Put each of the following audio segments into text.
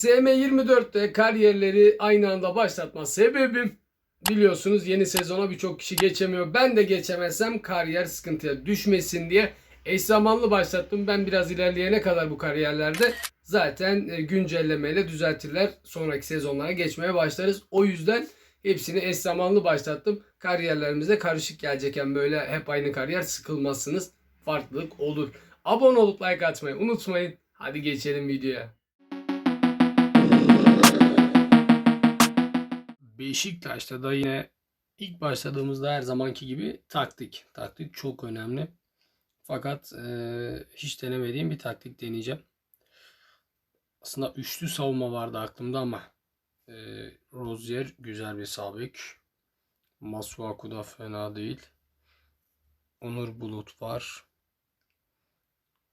SM24'te kariyerleri aynı anda başlatma sebebim biliyorsunuz yeni sezona birçok kişi geçemiyor. Ben de geçemezsem kariyer sıkıntıya düşmesin diye eş zamanlı başlattım. Ben biraz ilerleyene kadar bu kariyerlerde zaten e, güncellemeyle düzeltirler. Sonraki sezonlara geçmeye başlarız. O yüzden hepsini eş zamanlı başlattım. Kariyerlerimize karışık gelecekken böyle hep aynı kariyer sıkılmazsınız. Farklılık olur. Abone olup like atmayı unutmayın. Hadi geçelim videoya. Beşiktaş'ta da yine ilk başladığımızda her zamanki gibi taktik. Taktik çok önemli. Fakat eee, hiç denemediğim bir taktik deneyeceğim. Aslında üçlü savunma vardı aklımda ama eee Rozier güzel bir sağ bek. Masuaku da fena değil. Onur Bulut var.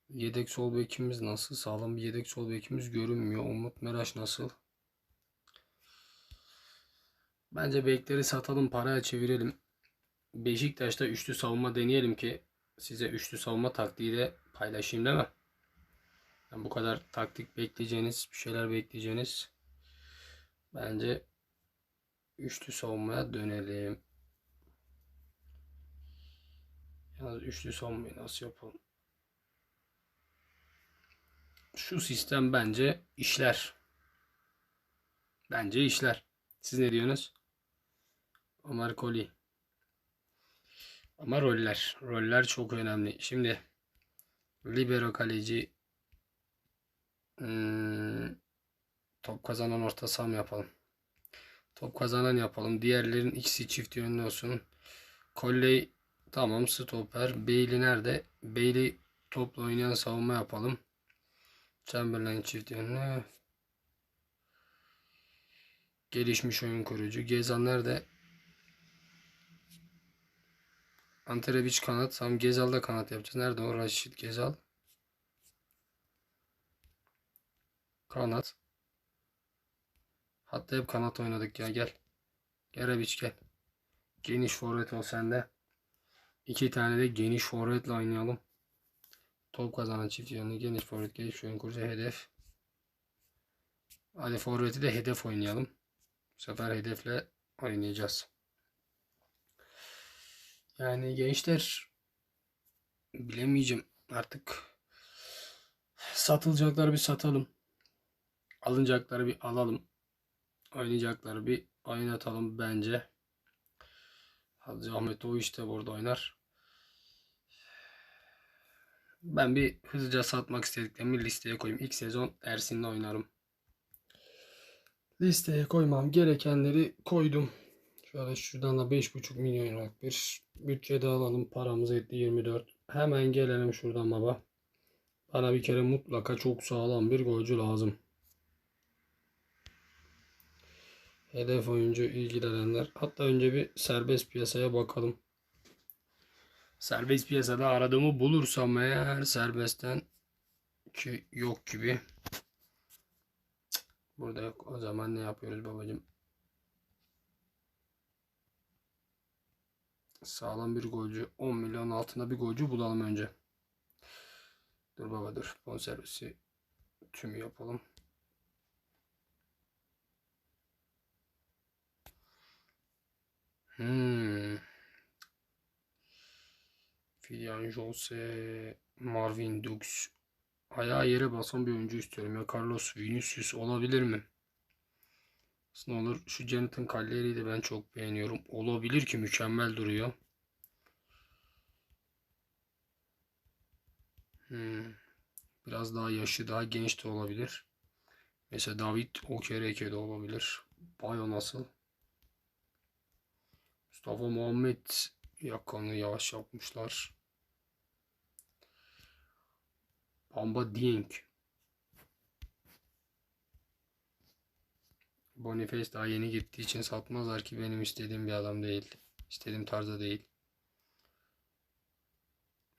Yedek sol bekimiz nasıl? Sağlam bir yedek sol bekimiz görünmüyor. Umut Meraş nasıl? Bence bekleri satalım, paraya çevirelim. Beşiktaş'ta üçlü savunma deneyelim ki size üçlü savunma taktiği de paylaşayım değil mi? Yani bu kadar taktik bekleyeceğiniz, bir şeyler bekleyeceğiniz. Bence üçlü savunmaya dönelim. Yalnız üçlü savunmayı nasıl yapalım? Şu sistem bence işler. Bence işler. Siz ne diyorsunuz? Ömer Koli. Ama roller. Roller çok önemli. Şimdi libero kaleci hmm, top kazanan orta saha mı yapalım? Top kazanan yapalım. Diğerlerin ikisi çift yönlü olsun. Kolley tamam stoper. Bailey nerede? Bailey topla oynayan savunma yapalım. Chamberlain çift yönlü. Gelişmiş oyun kurucu. Gezal nerede? Anterebiç kanat. Tam Gezal'da kanat yapacağız. Nerede o Raşit Gezal? Kanat. Hatta hep kanat oynadık ya. Gel. Gel gel. Geniş forvet ol sende. İki tane de geniş forvetle oynayalım. Top kazanan çift yönlü geniş forvet geniş oyun kurucu hedef. Hadi forveti de hedef oynayalım. Bu sefer hedefle oynayacağız. Yani gençler bilemeyeceğim artık satılacakları bir satalım. Alınacakları bir alalım. Oynayacakları bir oynatalım bence. Hacı Ahmet o işte burada oynar. Ben bir hızlıca satmak istediklerimi listeye koyayım. İlk sezon Ersin'le oynarım. Listeye koymam gerekenleri koydum. Şöyle şuradan da 5,5 milyon liralık bir bütçede alalım. Paramız etti 24. Hemen gelelim şuradan baba. Bana bir kere mutlaka çok sağlam bir golcü lazım. Hedef oyuncu ilgilenenler. Hatta önce bir serbest piyasaya bakalım. Serbest piyasada aradığımı bulursam eğer serbestten ki yok gibi. Burada yok. O zaman ne yapıyoruz babacığım? Sağlam bir golcü. 10 milyon altında bir golcü bulalım önce. Dur baba dur. Bonservisi tüm yapalım. Hmm. Filian Jose, Marvin Dux. Ayağı yere basan bir oyuncu istiyorum ya. Carlos Vinicius olabilir mi? Aslında olur. Şu Jonathan Caleri'yi de ben çok beğeniyorum. Olabilir ki mükemmel duruyor. Hmm. Biraz daha yaşı daha genç de olabilir. Mesela David Okereke de olabilir. Bayo nasıl? Mustafa Muhammed yakanı yavaş yapmışlar. Bamba Dieng. Boniface daha yeni gittiği için satmazlar ki benim istediğim bir adam değil. İstediğim tarzda değil.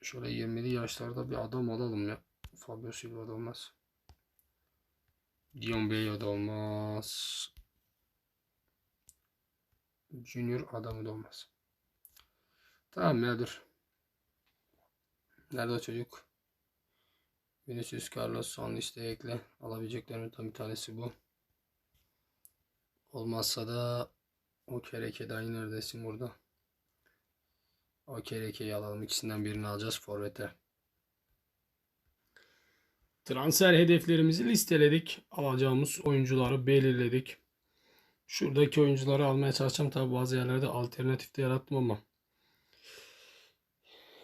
Şöyle 20'li yaşlarda bir adam alalım ya. Fabio Silva da olmaz. Dion Bello da olmaz. Junior adamı da olmaz. Tamam ya dur. Nerede o çocuk? Vinicius Carlos son listeye ekle. Alabileceklerimden bir tanesi bu. Olmazsa da o kereke dayı neredesin burada? O kerekeyi alalım. İkisinden birini alacağız forvete. Transfer hedeflerimizi listeledik. Alacağımız oyuncuları belirledik. Şuradaki oyuncuları almaya çalışacağım. Tabi bazı yerlerde alternatif de yarattım ama.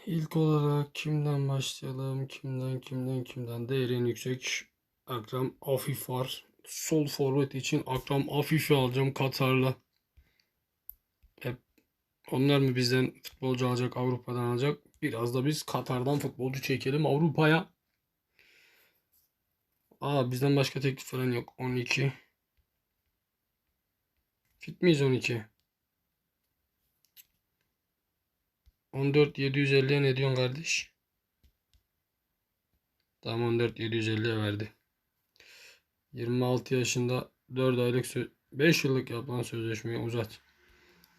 İlk olarak kimden başlayalım? Kimden kimden kimden? Değerin yüksek. Akram Afif var. Sol forvet için Akram Afif'i alacağım Katar'la. Hep onlar mı bizden futbolcu alacak Avrupa'dan alacak? Biraz da biz Katar'dan futbolcu çekelim Avrupa'ya. Aa bizden başka teklif falan yok. 12. Fit miyiz 12? 14 750'ye ne diyorsun kardeş? Tamam 14 750'ye verdi. 26 yaşında 4 aylık 5 yıllık yapılan sözleşmeyi uzat.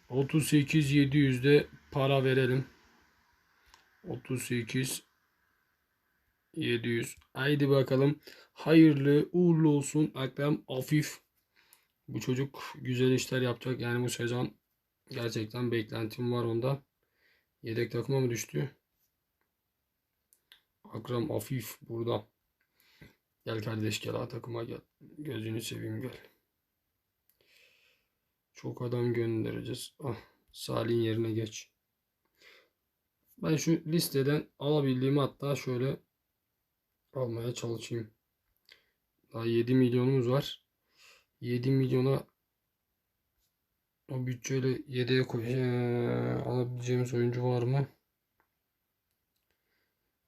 38 700'de para verelim. 38 700. Haydi bakalım. Hayırlı uğurlu olsun Ekrem Afif. Bu çocuk güzel işler yapacak. Yani bu sezon gerçekten beklentim var onda. Yedek takıma mı düştü? Akram Afif burada. Gel kardeş gel takıma gel. Gözünü seveyim gel. Çok adam göndereceğiz. Ah, Salih'in yerine geç. Ben şu listeden alabildiğimi hatta şöyle almaya çalışayım. Daha 7 milyonumuz var. 7 milyona o bütçeyle yedeğe koy ee, alabileceğimiz oyuncu var mı?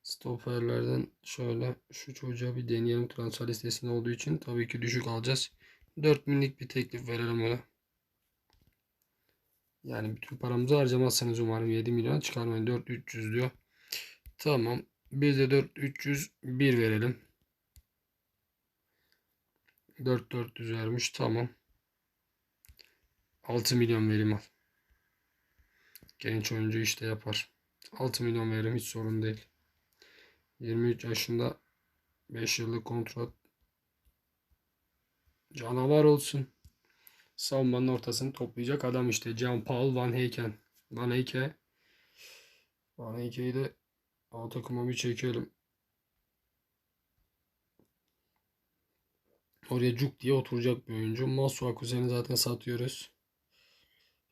Stoperlerden şöyle şu çocuğa bir deneyelim transfer listesinde olduğu için tabii ki düşük alacağız. 4 binlik bir teklif verelim ona. Yani bütün paramızı harcamazsanız umarım 7 milyon çıkarmayın 4 300 diyor. Tamam. Biz de 4 301 verelim. 4 400 vermiş. Tamam. 6 milyon verim al. Genç oyuncu işte yapar. 6 milyon verim hiç sorun değil. 23 yaşında 5 yıllık kontrat. Canavar olsun. Savunmanın ortasını toplayacak adam işte. Jean Paul Van Heyken. Van Heyke. Van Heyke'yi de A takıma bir çekelim. Oraya cuk diye oturacak bir oyuncu. Masuaku seni zaten satıyoruz.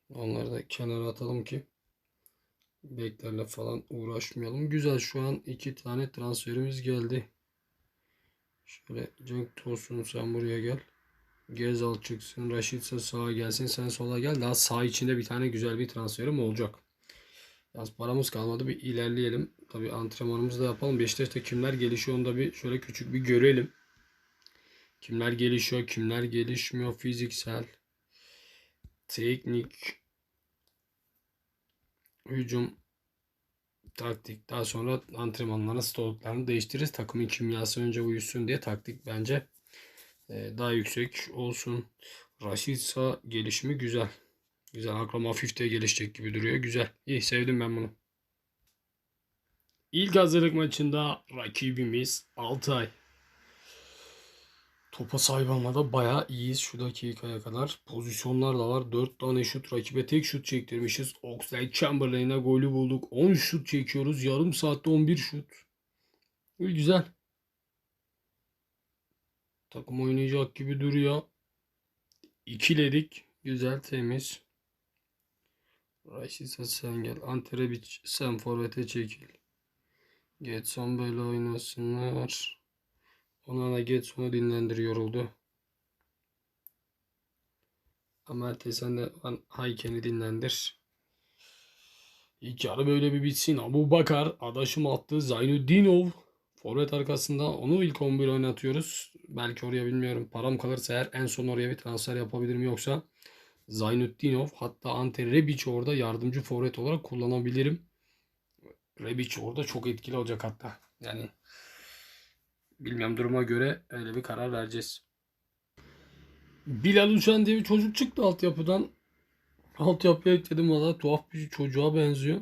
Onları da kenara atalım ki beklerle falan uğraşmayalım. Güzel şu an iki tane transferimiz geldi. Şöyle Cenk Tosun sen buraya gel. Gezal çıksın. Raşit ise sağa gelsin. Sen sola gel. Daha sağ içinde bir tane güzel bir transferim olacak. Yalnız paramız kalmadı. Bir ilerleyelim. Tabii antrenmanımızı da yapalım. Beşiktaş'ta kimler gelişiyor onu da bir şöyle küçük bir görelim. Kimler gelişiyor, kimler gelişmiyor. Fiziksel, teknik, hücum, taktik. Daha sonra antrenmanların stoluklarını değiştiririz. Takımın kimyası önce uyusun diye taktik bence e, daha yüksek olsun. Raşitsa gelişimi güzel. Güzel. Akram hafif de gelişecek gibi duruyor. Güzel. İyi sevdim ben bunu. İlk hazırlık maçında rakibimiz Altay. Topa sahip olmada bayağı iyiyiz şu dakikaya kadar. Pozisyonlar da var. 4 tane şut rakibe tek şut çektirmişiz. Oxlade Chamberlain'e golü bulduk. 10 şut çekiyoruz. Yarım saatte 11 şut. Güzel. Takım oynayacak gibi duruyor. İkiledik. Güzel temiz. Raşit sen gel. Ante Rebic sen forvete çekil. Getson böyle oynasınlar. Ona da Getson'u dinlendiriyor oldu. Amartey sen de Hayken'i dinlendir. İlk yarı böyle bir bitsin. Abu Bakar adaşım attı. Zainuddinov forvet arkasında onu ilk 11 oynatıyoruz. Belki oraya bilmiyorum. Param kalırsa eğer en son oraya bir transfer yapabilirim yoksa Zainuddinov hatta Ante Rebic orada yardımcı forvet olarak kullanabilirim. Rebic orada çok etkili olacak hatta. Yani bilmem duruma göre öyle bir karar vereceğiz. Bilal Uçan diye bir çocuk çıktı altyapıdan. Altyapıya ekledim valla tuhaf bir çocuğa benziyor.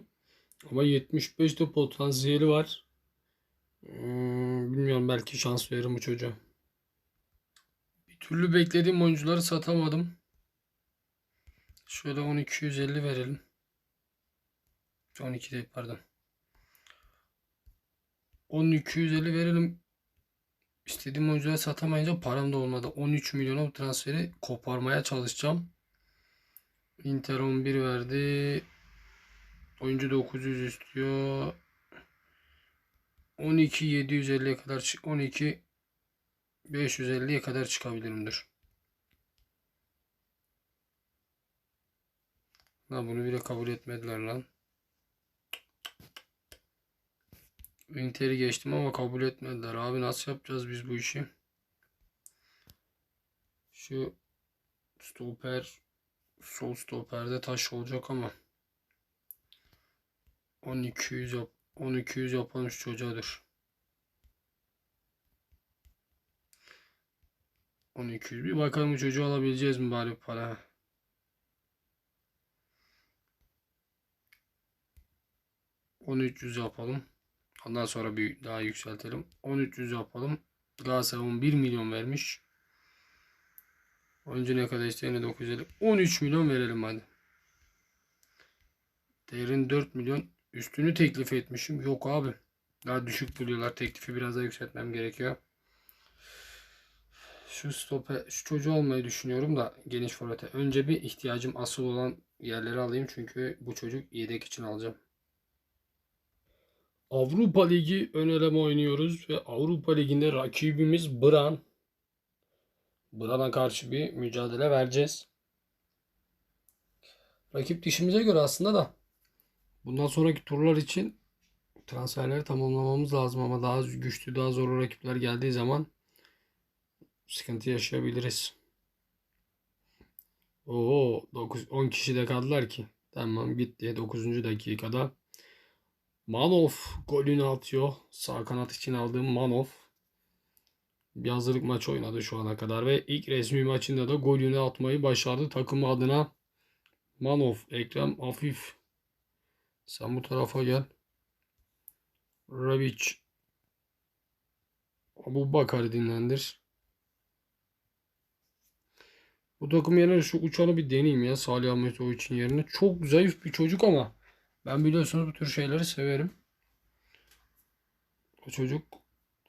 Ama 75'te potansiyeli var. Hmm, bilmiyorum belki şans veririm bu çocuğa. Bir türlü beklediğim oyuncuları satamadım. Şöyle 1250 verelim. 12 değil pardon. 1250 verelim. İstediğim oyuncuları satamayınca param da olmadı. 13 milyona transferi koparmaya çalışacağım. Inter 11 verdi. Oyuncu 900 istiyor. 12 750'ye kadar çık 12 550'ye kadar çıkabilirimdir. Lan bunu bile kabul etmediler lan. Inter'i geçtim ama kabul etmediler. Abi nasıl yapacağız biz bu işi? Şu stoper sol stoperde taş olacak ama 1200 yap 1200 yapalım şu çocuğa dur. 1200 bir bakalım bu çocuğu alabileceğiz mi bari para. On üç yüz yapalım. Ondan sonra bir daha yükseltelim. 1300 yapalım. Galatasaray 11 milyon vermiş. Önce ne kadar isteyene 950. 13 milyon verelim hadi. Değerin 4 milyon. Üstünü teklif etmişim. Yok abi. Daha düşük buluyorlar. Teklifi biraz daha yükseltmem gerekiyor. Şu stope, şu çocuğu almayı düşünüyorum da geniş forvete. Önce bir ihtiyacım asıl olan yerleri alayım. Çünkü bu çocuk yedek için alacağım. Avrupa Ligi ön eleme oynuyoruz ve Avrupa Ligi'nde rakibimiz Bran. Bran'a karşı bir mücadele vereceğiz. Rakip dişimize göre aslında da bundan sonraki turlar için transferleri tamamlamamız lazım ama daha güçlü, daha zorlu rakipler geldiği zaman sıkıntı yaşayabiliriz. Oo 9 10 kişi de kaldılar ki. Tamam gitti 9. dakikada. Manov golünü atıyor. Sağ kanat için aldığım Manov. Bir hazırlık maç oynadı şu ana kadar ve ilk resmi maçında da golünü atmayı başardı takımı adına. Manov, Ekrem Afif. Sen bu tarafa gel. Rabic. Abu Bakar dinlendir. Bu takım yerine şu uçanı bir deneyeyim ya Salih Ahmetoviç'in yerine. Çok zayıf bir çocuk ama ben biliyorsunuz bu tür şeyleri severim. O çocuk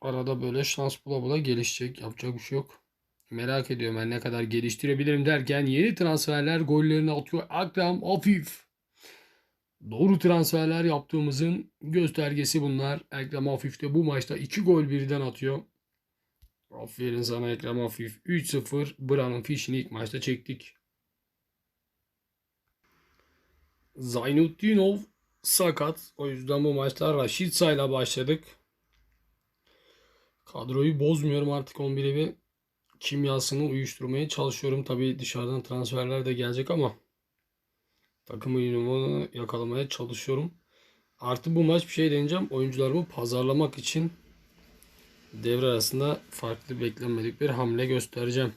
arada böyle şans bula bula gelişecek. Yapacak bir şey yok. Merak ediyorum ben ne kadar geliştirebilirim derken yeni transferler gollerini atıyor. Akram Afif. Doğru transferler yaptığımızın göstergesi bunlar. Ekrem Afif de bu maçta 2 gol birden atıyor. Aferin sana Ekrem Afif. 3-0 Bran'ın fişini ilk maçta çektik. Zaynutdinov sakat. O yüzden bu maçta Raşitsa ile başladık. Kadroyu bozmuyorum artık 11'e bir kimyasını uyuşturmaya çalışıyorum. Tabii dışarıdan transferler de gelecek ama takım uyumunu yakalamaya çalışıyorum. Artı bu maç bir şey deneyeceğim. Oyuncularımı pazarlamak için devre arasında farklı beklenmedik bir hamle göstereceğim.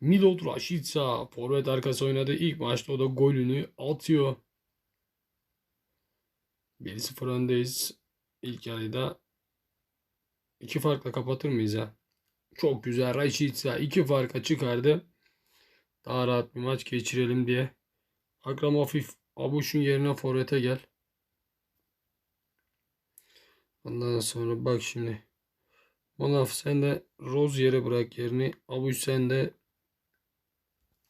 Milot Rashica forvet arkası oynadı. İlk maçta o da golünü atıyor. 1-0 öndeyiz. İlk yarıda iki farkla kapatır mıyız ya? Çok güzel. Rashica iki farka çıkardı. Daha rahat bir maç geçirelim diye. Akram Hafif Abuş'un yerine forvete gel. Ondan sonra bak şimdi. Manaf sen de Roz yere bırak yerini. Abuş sen de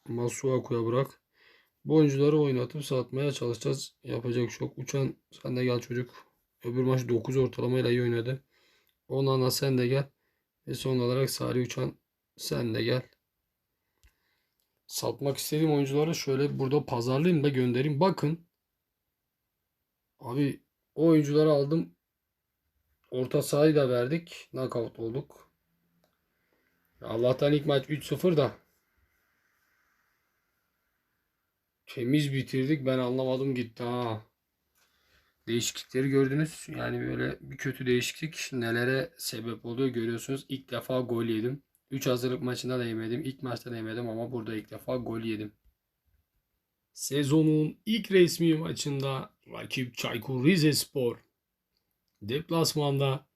Masuaku'ya bırak. Bu oyuncuları oynatıp satmaya çalışacağız. Yapacak çok. Uçan sen de gel çocuk. Öbür maç 9 ortalamayla iyi oynadı. Onana sen de gel. Ve son olarak Salih Uçan sen de gel. Satmak istediğim oyuncuları şöyle burada pazarlayayım da göndereyim. Bakın. Abi o oyuncuları aldım. Orta sahayı da verdik. Knockout olduk. Allah'tan ilk maç 3-0 da temiz bitirdik. Ben anlamadım gitti ha. Değişiklikleri gördünüz. Yani böyle bir kötü değişiklik nelere sebep oluyor görüyorsunuz. İlk defa gol yedim. 3 hazırlık maçında da yemedim. İlk maçta da yemedim ama burada ilk defa gol yedim. Sezonun ilk resmi maçında rakip Çaykur Rizespor Deplasmanda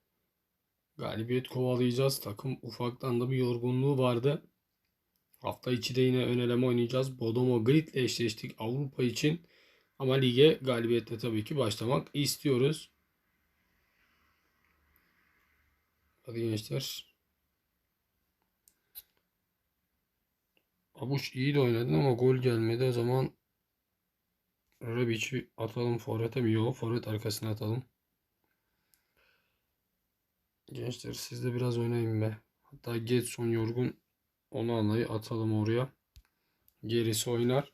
galibiyet kovalayacağız. Takım ufaktan da bir yorgunluğu vardı. Hafta içi de yine ön eleme oynayacağız. Bodomo Grid ile eşleştik Avrupa için. Ama lige galibiyetle tabii ki başlamak istiyoruz. Hadi gençler. Abuş iyi de oynadın ama gol gelmedi. O zaman Rebic'i atalım forvete mi? Yok forvet arkasına atalım. Gençler siz de biraz oynayın be. Hatta Getson yorgun. Onu alayı atalım oraya. Gerisi oynar.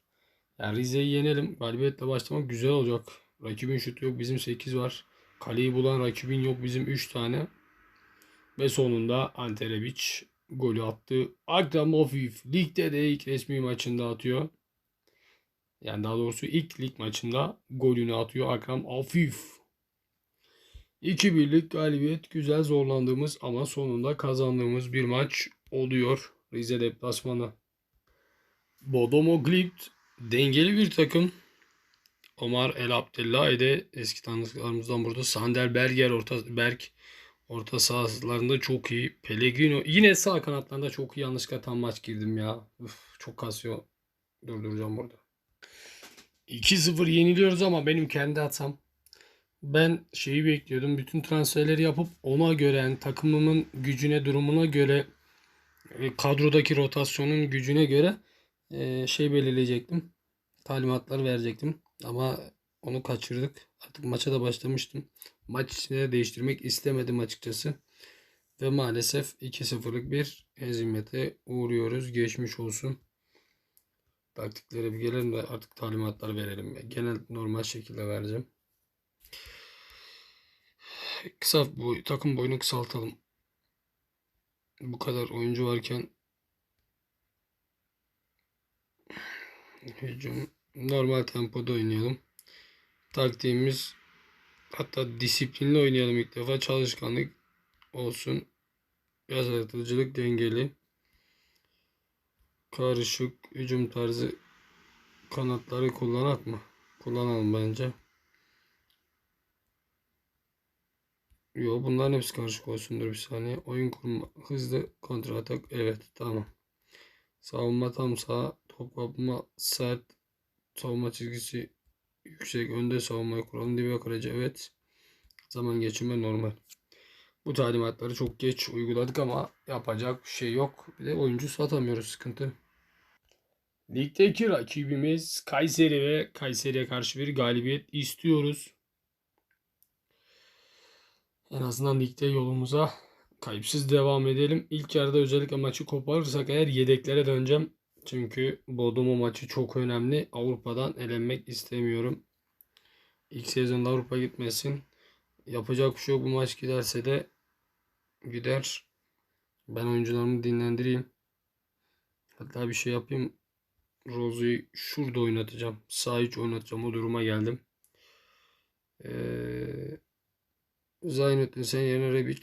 Yani Rize'yi yenelim. Galibiyetle başlamak güzel olacak. Rakibin şutu yok. Bizim 8 var. Kaleyi bulan rakibin yok. Bizim 3 tane. Ve sonunda Ante Rebic golü attı. Akram Hafif ligde de ilk resmi maçında atıyor. Yani daha doğrusu ilk lig maçında golünü atıyor Akram Hafif. 2-1'lik galibiyet güzel zorlandığımız ama sonunda kazandığımız bir maç oluyor. Rize deplasmanı. Bodomo Glimt dengeli bir takım. Omar El Abdullah de eski tanıdıklarımızdan burada. Sander Berger orta Berk orta sahalarında çok iyi. Pellegrino yine sağ kanatlarında çok iyi. Yanlışlıkla tam maç girdim ya. Uf, çok kasıyor. Durduracağım burada. 2-0 yeniliyoruz ama benim kendi hatam. Ben şeyi bekliyordum. Bütün transferleri yapıp ona göre yani takımımın gücüne durumuna göre kadrodaki rotasyonun gücüne göre e, şey belirleyecektim. Talimatlar verecektim. Ama onu kaçırdık. Artık maça da başlamıştım. Maç içinde değiştirmek istemedim açıkçası. Ve maalesef 2-0'lık bir hezimete uğruyoruz. Geçmiş olsun. Taktiklere bir gelelim de artık talimatlar verelim. Genel normal şekilde vereceğim. Kısa boy, takım boyunu kısaltalım. Bu kadar oyuncu varken hücum normal tempoda oynayalım. Taktiğimiz hatta disiplinli oynayalım ilk defa. Çalışkanlık olsun. Yaratıcılık dengeli. Karışık hücum tarzı kanatları kullanak mı? Kullanalım bence. Yo bunların hepsi karışık olsundur bir saniye. Oyun kurma, hızlı kontra atak. Evet tamam. Savunma tam sağ, top kapma sert, savunma çizgisi yüksek, önde savunmayı kuralım. Dibe kaleci evet. Zaman geçirme normal. Bu talimatları çok geç uyguladık ama yapacak bir şey yok. Bir de oyuncu satamıyoruz sıkıntı. Ligdeki rakibimiz Kayseri ve Kayseri'ye karşı bir galibiyet istiyoruz. En azından ligde yolumuza kayıpsız devam edelim. İlk yarıda özellikle maçı koparırsak eğer yedeklere döneceğim. Çünkü Bodomo maçı çok önemli. Avrupa'dan elenmek istemiyorum. İlk sezonda Avrupa gitmesin. Yapacak bir şey yok. Bu maç giderse de gider. Ben oyuncularımı dinlendireyim. Hatta bir şey yapayım. Rozu'yu şurada oynatacağım. Sağ iç oynatacağım. O duruma geldim. Eee Zaynettin sen yerine Rebic.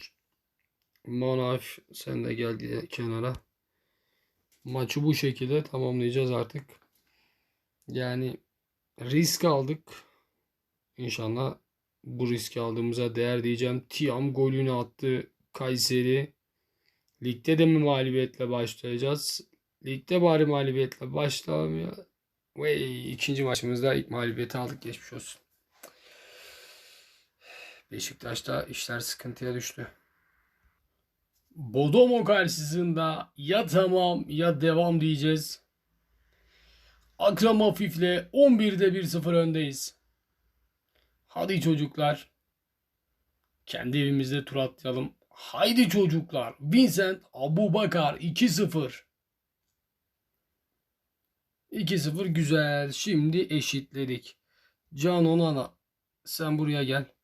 Monaf sen de gel kenara. Maçı bu şekilde tamamlayacağız artık. Yani risk aldık. İnşallah bu riski aldığımıza değer diyeceğim. Tiam golünü attı Kayseri. Ligde de mi mağlubiyetle başlayacağız? Ligde bari mağlubiyetle başlayalım ya. Ve ikinci maçımızda ilk mağlubiyeti aldık geçmiş olsun. Beşiktaş'ta işler sıkıntıya düştü. Bodomo karşısında ya tamam ya devam diyeceğiz. Akram Hafif'le 11'de 1-0 öndeyiz. Hadi çocuklar. Kendi evimizde tur atlayalım. Haydi çocuklar. Vincent Abu Bakar 2-0. 2-0 güzel. Şimdi eşitledik. Can Onana sen buraya gel.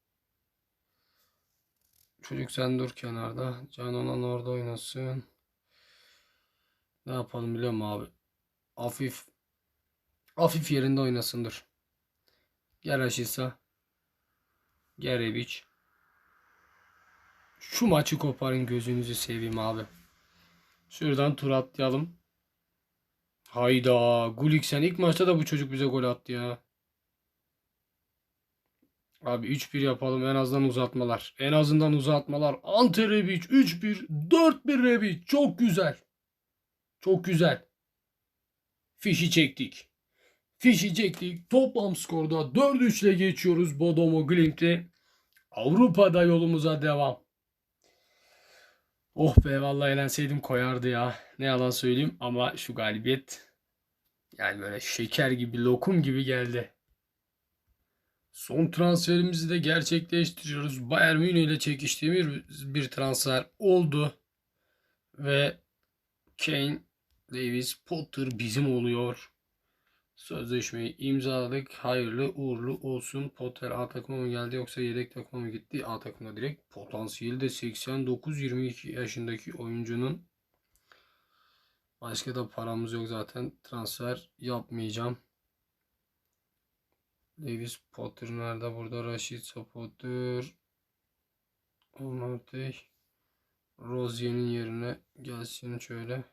Çocuk sen dur kenarda. Can Onan orada oynasın. Ne yapalım biliyor musun abi? Hafif hafif yerinde oynasın dur. Gel Aşisa. Gel Rebic. Şu maçı koparın gözünüzü seveyim abi. Şuradan tur atlayalım. Hayda. Gulik sen ilk maçta da bu çocuk bize gol attı ya. Abi 3-1 yapalım en azından uzatmalar. En azından uzatmalar. Ante Rebic 3-1, 4-1 Rebic. Çok güzel. Çok güzel. Fişi çektik. Fişi çektik. Toplam skorda 4-3 ile geçiyoruz Bodomo Glimt'i. Avrupa'da yolumuza devam. Oh be vallahi eğlenseydim koyardı ya. Ne yalan söyleyeyim ama şu galibiyet yani böyle şeker gibi lokum gibi geldi. Son transferimizi de gerçekleştiriyoruz. Bayern Münih ile çekiştiğimiz bir transfer oldu. Ve Kane, Davis, Potter bizim oluyor. Sözleşmeyi imzaladık. Hayırlı uğurlu olsun. Potter A takıma mı geldi yoksa yedek takıma mı gitti? A takımda direkt. Potansiyeli de 89-22 yaşındaki oyuncunun. Başka da paramız yok zaten. Transfer yapmayacağım. Davis Potter nerede? Burada Rashid Potter. Omarte. Rozier'in yerine gelsin şöyle.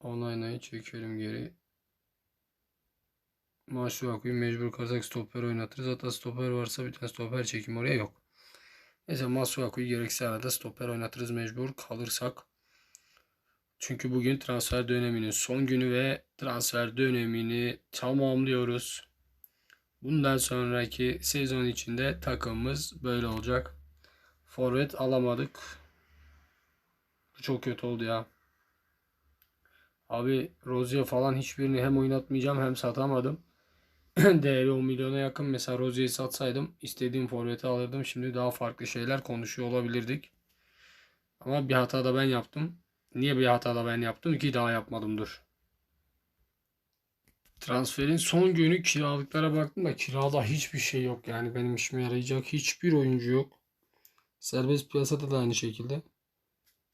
Onayna'yı çekelim geri. Masuaku'yu mecbur Kazak stoper oynatırız. Hatta stoper varsa bir tane stoper çekim oraya yok. Neyse Masuaku'yu gerekse arada stoper oynatırız mecbur kalırsak. Çünkü bugün transfer döneminin son günü ve transfer dönemini tamamlıyoruz. Bundan sonraki sezon içinde takımımız böyle olacak. Forvet alamadık. Bu çok kötü oldu ya. Abi Rozier falan hiçbirini hem oynatmayacağım hem satamadım. Değeri 10 milyona yakın. Mesela Rozier'i satsaydım istediğim forveti alırdım. Şimdi daha farklı şeyler konuşuyor olabilirdik. Ama bir hata da ben yaptım. Niye bir hata da ben yaptım ki daha yapmadım dur. Transferin son günü kiralıklara baktım da kirada hiçbir şey yok. Yani benim işime yarayacak hiçbir oyuncu yok. Serbest piyasada da aynı şekilde.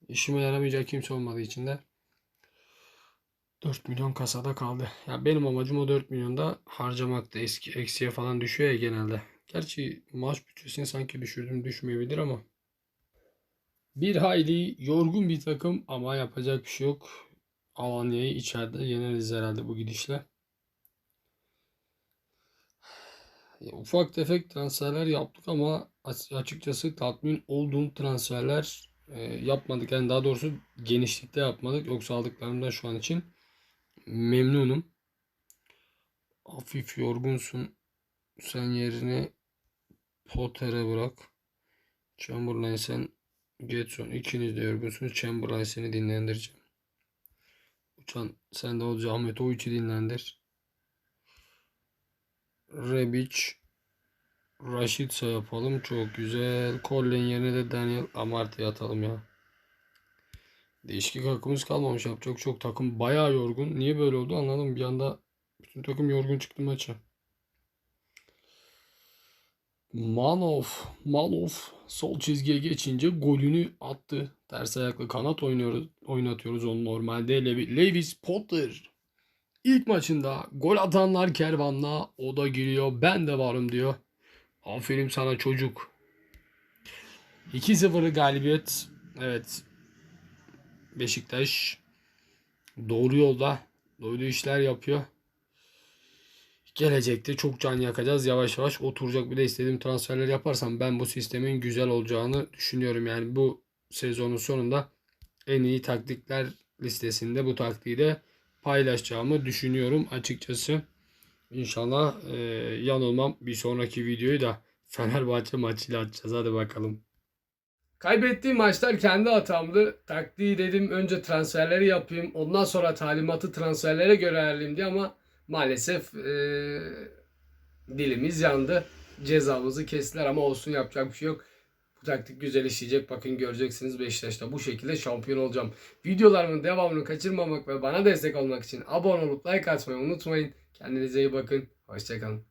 İşime yaramayacak kimse olmadığı için de 4 milyon kasada kaldı. Ya benim amacım o 4 milyonda harcamaktı. Eski eksiye falan düşüyor ya genelde. Gerçi maaş bütçesini sanki düşürdüm düşmeyebilir ama. Bir hayli yorgun bir takım ama yapacak bir şey yok. Alanya'yı içeride yeneriz herhalde bu gidişle. Ya, ufak tefek transferler yaptık ama açıkçası tatmin olduğum transferler e, yapmadık. Yani daha doğrusu genişlikte yapmadık. Yoksa aldıklarımdan şu an için memnunum. Hafif yorgunsun. Sen yerini Potter'e bırak. Chamberlain sen Getson ikiniz de yorgunsunuz. Chamberlain seni dinlendireceğim. Uçan sen de olacak Ahmet o içi dinlendir. Rebic Rashidsa yapalım. Çok güzel. Colin yerine de Daniel Amartey atalım ya. Değişiklik hakkımız kalmamış. Yapacak çok takım bayağı yorgun. Niye böyle oldu anladım. Bir anda bütün takım yorgun çıktı maça. Manov, Manov sol çizgiye geçince golünü attı. Ters ayaklı kanat oynuyoruz, oynatıyoruz onu normalde. Levi, Lewis Potter ilk maçında gol atanlar kervanla o da giriyor. Ben de varım diyor. Aferin sana çocuk. 2-0 galibiyet. Evet. Beşiktaş doğru yolda. Doğru işler yapıyor. Gelecekte çok can yakacağız. Yavaş yavaş oturacak. Bir de istediğim transferler yaparsam ben bu sistemin güzel olacağını düşünüyorum. Yani bu sezonun sonunda en iyi taktikler listesinde bu taktiği de paylaşacağımı düşünüyorum açıkçası. İnşallah e, yanılmam. Bir sonraki videoyu da Fenerbahçe maçıyla açacağız. Hadi bakalım. Kaybettiğim maçlar kendi hatamdı. Taktiği dedim önce transferleri yapayım. Ondan sonra talimatı transferlere göre ayarlayayım diye ama maalesef e, dilimiz yandı. Cezamızı kestiler ama olsun yapacak bir şey yok. Bu taktik güzel işleyecek. Bakın göreceksiniz Beşiktaş'ta bu şekilde şampiyon olacağım. Videolarımın devamını kaçırmamak ve bana destek olmak için abone olup like atmayı unutmayın. Kendinize iyi bakın. Hoşçakalın.